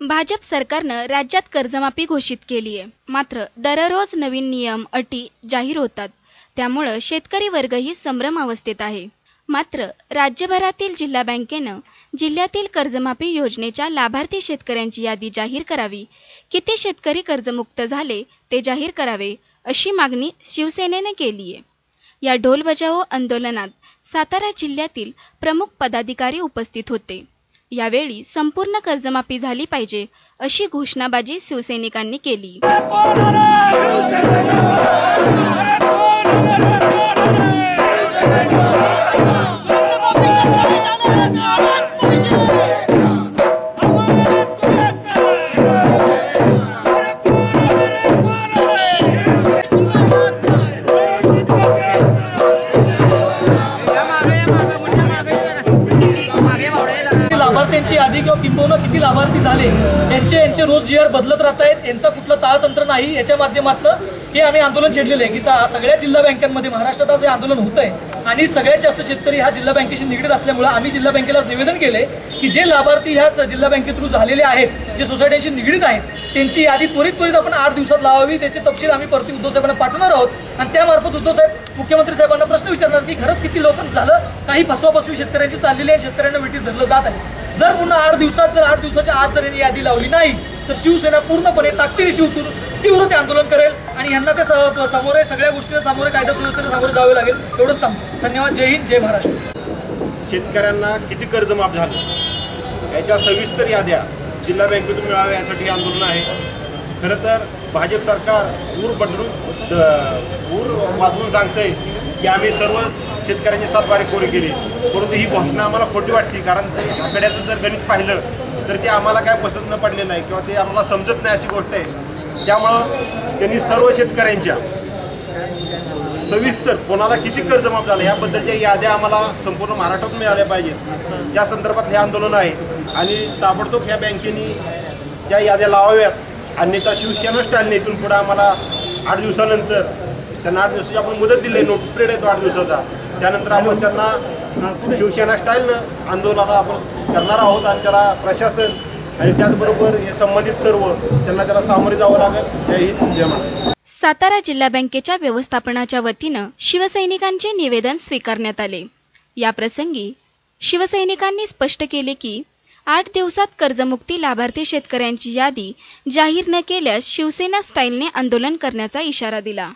भाजप सरकारनं राज्यात कर्जमाफी घोषित केली आहे मात्र दररोज नवीन नियम अटी जाहीर होतात. त्यामुळं शेतकरी वर्गही संभ्रम अवस्थेत आहे. मात्र राज्यभरातील जिल्हा बँकेनं जिल्ह्यातील कर्जमाफी योजनेच्या लाभार्थी शेतकऱ्यांची यादी जाहीर करावी. किती शेतकरी कर्जमुक्त झाले ते जाहीर करावे अशी मागणी शिवसेनेने केली आहे या ढोल बजाओ आंदोलनात सातारा जिल्ह्यातील प्रमुख पदाधिकारी उपस्थित होते. यावेळी संपूर्ण कर्जमाफी झाली पाहिजे अशी घोषणाबाजी शिवसैनिकांनी केली. यांची यादी किंवा किंबहुना किती लाभार्थी झाले यांचे यांचे रोज जी आर बदलत राहत आहेत यांचा कुठलं ताळतंत्र नाही याच्या माध्यमातून हे आम्ही आंदोलन छेडलेलं आहे. की सा- सगळ्या जिल्हा बँकांमध्ये महाराष्ट्रात आज हे आंदोलन होत आहे आणि सगळ्यात जास्त शेतकरी हा जिल्हा बँकेशी निगडीत असल्यामुळे आम्ही जिल्हा बँकेला निवेदन केले की जे लाभार्थी ह्या स- जिल्हा बँके थ्रू झालेले आहेत जे सोसायट्यांशी निगडीत आहेत त्यांची यादी त्वरित त्वरित आपण आठ दिवसात लावावी. त्याचे तपशील आम्ही परती उद्धव साहेबांना पाठवणार आहोत. आणि त्यामार्फत उद्धव साहेब मुख्यमंत्री साहेबांना प्रश्न विचारणार की खरंच किती लोकांचं झालं? काही फसवाफसवी शेतकऱ्यांची चाललेली आहे. शेतकऱ्यांना वेटीस धरलं जात आहे. जर पुन्हा आठ दिवसात जर आठ दिवसाच्या आत जर यादी लावली नाही तर शिवसेना पूर्णपणे ताकदीशी उतरून तीव्र ते आंदोलन करेल आणि यांना ते स- सगळ्या गोष्टीला सामोरे कायदा सुव्यवस्थेला सामोरे जावे लागेल एवढंच सांगतो. धन्यवाद. जय हिंद जय महाराष्ट्र. शेतकऱ्यांना किती कर्ज माफ झालं? याच्या सविस्तर याद्या जिल्हा बँकेतून मिळाव्या यासाठी हे आंदोलन आहे. खरं तर भाजप सरकार ऊर बदलून ऊर वाजवून सांगतंय की आम्ही सर्व शेतकऱ्यांची सातबारे कोरी केली. परंतु ही घोषणा आम्हाला खोटी वाटते कारण ते आकड्याचं जर गणित पाहिलं तर ते आम्हाला काय पसंत न पडलेलं आहे किंवा ते आम्हाला समजत नाही अशी गोष्ट आहे. त्यामुळं त्यांनी सर्व शेतकऱ्यांच्या सविस्तर कोणाला किती कर्ज माफ झालं याबद्दलच्या याद्या आम्हाला संपूर्ण महाराष्ट्रात मिळाल्या पाहिजेत. त्या संदर्भात हे आंदोलन आहे आणि ताबडतोब ह्या बँकेनी त्या याद्या लावाव्यात. अन्यथा शिवसेनाच टाळणे इथून पुढे आम्हाला आठ दिवसानंतर त्यांना आठ दिवसाची आपण मुदत दिली आहे नोटीस पिरियड आहे तो आठ दिवसाचा. त्यानंतर आपण त्यांना शिवसेना स्टाईलनं आंदोलनाला आपण करणार आहोत आणि त्याला प्रशासन आणि त्याचबरोबर हे संबंधित सर्व त्यांना त्याला सामोरे जावं लागेल. जय हिंद जय महाराष्ट्र. सातारा जिल्हा बँकेच्या व्यवस्थापनाच्या वतीनं शिवसैनिकांचे निवेदन स्वीकारण्यात आले. याप्रसंगी शिवसैनिकांनी स्पष्ट केले की आठ दिवसात कर्जमुक्ती लाभार्थी शेतकऱ्यांची यादी जाहीर न केल्यास शिवसेना स्टाईलने आंदोलन करण्याचा इशारा दिला.